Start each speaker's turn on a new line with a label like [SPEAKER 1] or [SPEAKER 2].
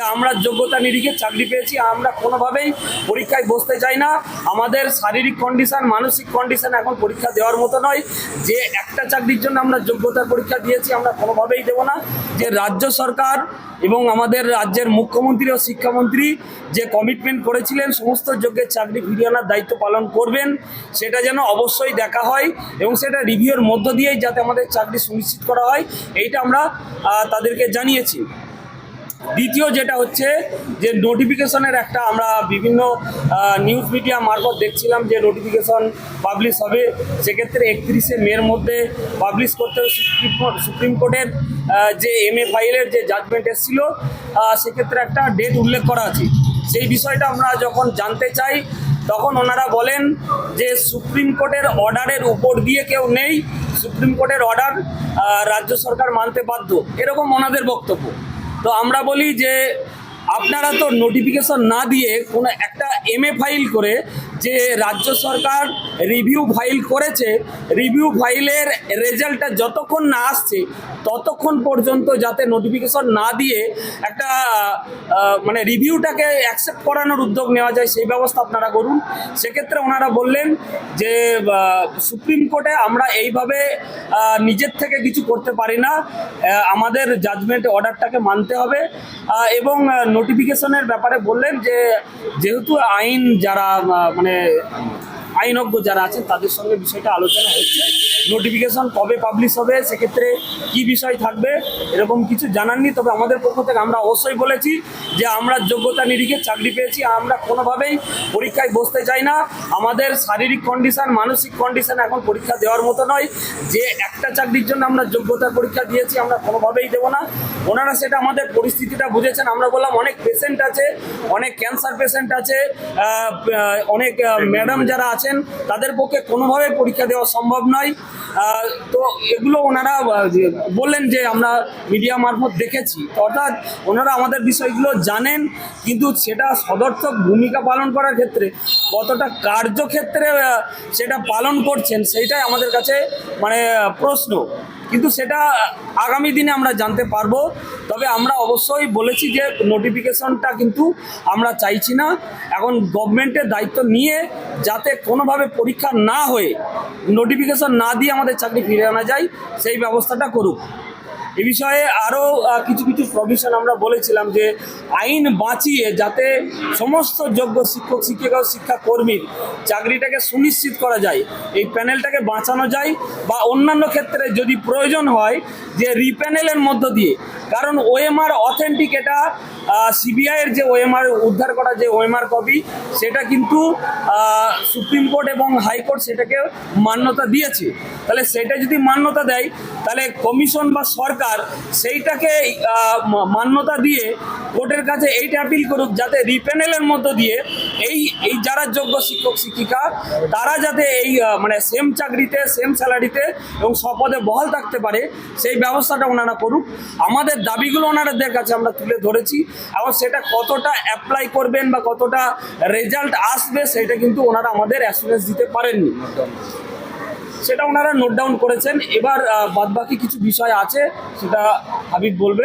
[SPEAKER 1] যে আমরা যোগ্যতা নিরিখে চাকরি পেয়েছি, আমরা কোনোভাবেই পরীক্ষায় বসতে চাই না। আমাদের শারীরিক কন্ডিশন মানসিক কন্ডিশন এখন পরীক্ষা দেওয়ার মতো নয়। যে একটা চাকরির জন্য আমরা যোগ্যতার পরীক্ষা দিয়েছি, আমরা কোনোভাবেই দেবো না। যে রাজ্য সরকার এবং আমাদের রাজ্যের মুখ্যমন্ত্রী ও শিক্ষামন্ত্রী যে কমিটমেন্ট করেছিলেন, সমস্ত যোগ্যের চাকরি ফিরিয়ে আনার দায়িত্ব পালন করবেন, সেটা যেন অবশ্যই দেখা হয় এবং সেটা রিভিউর মধ্য দিয়েই যাতে আমাদের চাকরি সুনিশ্চিত করা হয়। এইটা আমরা তাদেরকে জানিয়েছি। দ্বিতীয় যেটা হচ্ছে যে নোটিফিকেশনের একটা আমরা বিভিন্ন নিউজ মিডিয়া মারফত দেখছিলাম যে নোটিফিকেশন পাবলিশ হবে। সেক্ষেত্রে একত্রিশে মের মধ্যে পাবলিশ করতে হবে সুপ্রিম কোর্ট সুপ্রিম কোর্টের যে এম এ ফাইলের যে জাজমেন্ট এসেছিল সেক্ষেত্রে একটা ডেট উল্লেখ করা আছে। সেই বিষয়টা আমরা যখন জানতে চাই, তখন ওনারা বলেন যে সুপ্রিম কোর্টের অর্ডারের উপর দিয়ে কেউ নেই। সুপ্রিম কোর্টের অর্ডার রাজ্য সরকার মানতে বাধ্য। এরকম ওনাদের বক্তব্য। তো আমরা বলি যে আপনারা তো নোটিফিকেশন না দিয়ে কোনো একটা এম ফাইল করে যে রাজ্য সরকার রিভিউ ফাইল করেছে রিভিউ ফাইলের রেজাল্টটা যতক্ষণ না আসছে ততক্ষণ পর্যন্ত যাতে নোটিফিকেশন না দিয়ে একটা মানে রিভিউটাকে অ্যাকসেপ্ট করানোর উদ্যোগ নেওয়া যায় সেই ব্যবস্থা আপনারা করুন। সেক্ষেত্রে ওনারা বললেন যে সুপ্রিম কোর্টে আমরা এইভাবে নিজের থেকে কিছু করতে পারি না। আমাদের জাজমেন্ট অর্ডারটাকে মানতে হবে। এবং নোটিফিকেশনের ব্যাপারে বললেন যে যেহেতু আইন যারা আহ, মানে আইনজ্ঞ যারা আছেন, তাদের সঙ্গে বিষয়টা আলোচনা হচ্ছে। নোটিফিকেশন কবে পাবলিশ হবে, সেক্ষেত্রে কি বিষয় থাকবে, এরকম কিছু জানাননি তবে আমাদের পক্ষ থেকে আমরা অবশ্যই বলেছি যে আমরা যোগ্যতা নিরিখে চাকরি পেয়েছি আমরা কোনোভাবেই পরীক্ষায় বসতে চাই না। আমাদের শারীরিক কন্ডিশন মানসিক কন্ডিশন এখন পরীক্ষা দেওয়ার মতো নয়। যে একটা চাকরির জন্য আমরা যোগ্যতার পরীক্ষা দিয়েছি, আমরা কোনোভাবেই দেবো না। ওনারা সেটা আমাদের পরিস্থিতিটা বুঝেছেন। আমরা বললাম, অনেক পেশেন্ট আছে, অনেক ক্যান্সার পেশেন্ট আছে অনেক ম্যাডাম যারা আছেন, তাদের পক্ষে কোনোভাবে পরীক্ষা দেওয়া সম্ভব নয়। তো এগুলো ওনারা বললেন যে আমরা মিডিয়া মারফত দেখেছি। অর্থাৎ ওনারা আমাদের বিষয়গুলো জানেন, কিন্তু সেটা সদর্থক ভূমিকা পালন করার ক্ষেত্রে কতটা কার্যক্ষেত্রে সেটা পালন করছেন, সেইটাই আমাদের কাছে মানে প্রশ্ন। কিন্তু সেটা আগামী দিনে আমরা জানতে পারব। তবে আমরা অবশ্যই বলেছি যে নোটিফিকেশনটা কিন্তু আমরা চাইছি না। এখন গভর্নমেন্টের দায়িত্ব নিয়ে যাতে কোনোভাবে পরীক্ষা না হয়ে নোটিফিকেশন না দিয়ে আমাদের চাকরি ফিরে আনা যায়, সেই ব্যবস্থাটা করুক। এ বিষয়ে আরও কিছু কিছু প্রভিশন আমরা বলেছিলাম যে আইন বাঁচিয়ে যাতে সমস্ত যোগ্য শিক্ষক, শিক্ষিকা ও শিক্ষাকর্মীর চাকরিটাকে সুনিশ্চিত করা যায়, এই প্যানেলটাকে বাঁচানো যায় বা অন্যান্য ক্ষেত্রে যদি প্রয়োজন হয় যে রিপ্যানেলের মধ্য দিয়ে, কারণ ওএমআর অথেন্টিক এটা সিবিআইয়ের যে ওএমআর উদ্ধার করা যে ওএমআর কপি সেটা কিন্তু সুপ্রিম কোর্ট এবং হাইকোর্ট সেটাকে মান্যতা দিয়েছে। তাহলে সেটা যদি মান্যতা দেয়, তাহলে কমিশন বা সরকার সেইটাকে মান্যতা দিয়ে কোর্টের কাছে এইটা অ্যাপিল করুক, যাতে রিপ্যানেলের মধ্য দিয়ে এই এই যারা যোগ্য শিক্ষক, শিক্ষিকা, তারা যাতে এই মানে সেম চাকরিতে সেম স্যালারিতে এবং স্বপদে বহাল থাকতে পারে, সেই ব্যবস্থাটা ওনারা করুক। আমাদের দাবিগুলো ওনাদের কাছে আমরা তুলে ধরেছি। এবং সেটা কতটা অ্যাপ্লাই করবেন বা কতটা রেজাল্ট আসবে সেটা কিন্তু ওনারা আমাদের অ্যাসুরেন্স দিতে পারেননি। সেটা ওনারা নোট ডাউন করেছেন। এবার বাদবাকি কিছু বিষয় আছে, সেটা হাবিব বলবে।